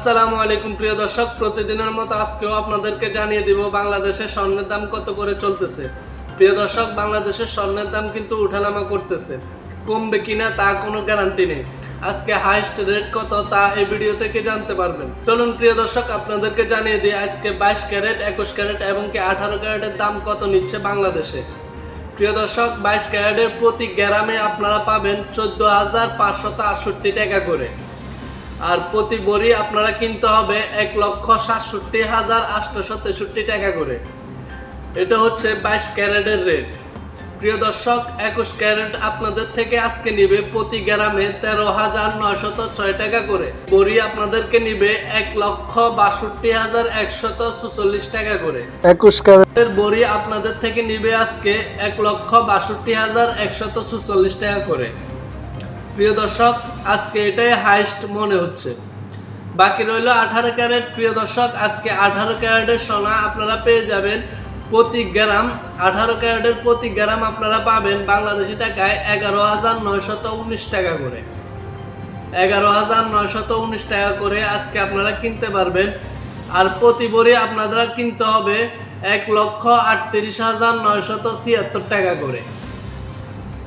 আসসালামু আলাইকুম, প্রিয় দর্শক। প্রতিদিনের মতো আজকেও আপনাদেরকে জানিয়ে দিব, বাংলাদেশের স্বর্ণের দাম কত করে চলতেছে। প্রিয় দর্শক, বাংলাদেশের স্বর্ণের দাম কিন্তু উঠানামা করতেছে। কমবে কিনা তা কোনো গ্যারান্টি নেই। আজকে হাইস্ট রেট কত, তা এই ভিডিও থেকে জানতে পারবেন। চলুন, প্রিয় দর্শক, আপনাদেরকে জানিয়ে দিই, আজকে বাইশ ক্যারেট, একুশ ক্যারেট এবং কি আঠারো ক্যারেটের দাম কত নিচ্ছে বাংলাদেশে। প্রিয় দর্শক, বাইশ ক্যারেটের প্রতি গ্রামে আপনারা পাবেন চোদ্দ হাজার পাঁচশত আটষট্টি টাকা করে। আর প্রতি বড়ি আপনারা কিনতে হবে এক লক্ষ সাতষট্টি হাজার আটশোশো তেষট্টি টাকা করে। এটা হচ্ছে বাইশ ক্যারেটের রেট। প্রিয় দর্শক একুশ ক্যারেট আপনাদের থেকে আজকে নিবে প্রতি গ্রামে তেরো হাজার নয়শত ছয় টাকা করে। বড়ি আপনাদেরকে নিবে এক লক্ষ বাষট্টি হাজার একশত সুচল্লিশ টাকা করে। একুশ ক্যারেটের বড়ি আপনাদের থেকে নিবে আজকে এক লক্ষ বাষট্টি হাজার একশত সুচল্লিশ টাকা করে। প্রিয় দর্শক, আজকে এটাই হাইস্ট মনে হচ্ছে। বাকি রইল আঠারো ক্যারেট। প্রিয় দর্শক, আজকে আঠারো ক্যারেটের সোনা আপনারা পেয়ে যাবেন প্রতি গ্রাম। আঠারো ক্যারেটের প্রতি গ্রাম আপনারা পাবেন বাংলাদেশি টাকায় এগারো হাজার নয়শত উনিশ টাকা করে। এগারো হাজার নয়শত উনিশ টাকা করে আজকে আপনারা কিনতে পারবেন। আর প্রতি বড়ি আপনারা কিনতে হবে এক লক্ষ আটত্রিশ হাজার নয়শত ছিয়াত্তর টাকা করে।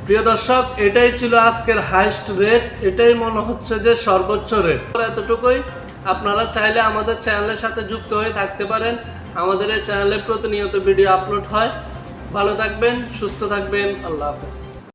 প্রিয় দর্শক, এটাই ছিল আজকের হাইস্ট রেট এটাই মনে হচ্ছে যে সর্বোচ্চ রেট এতটুকুই, আপনারা চাইলে আমাদের চ্যানেলের সাথে যুক্ত হয়ে থাকতে পারেন। আমাদের এই চ্যানেলে প্রতিনিয়ত ভিডিও আপলোড হয়। ভালো থাকবেন, সুস্থ থাকবেন, আল্লাহ হাফেজ।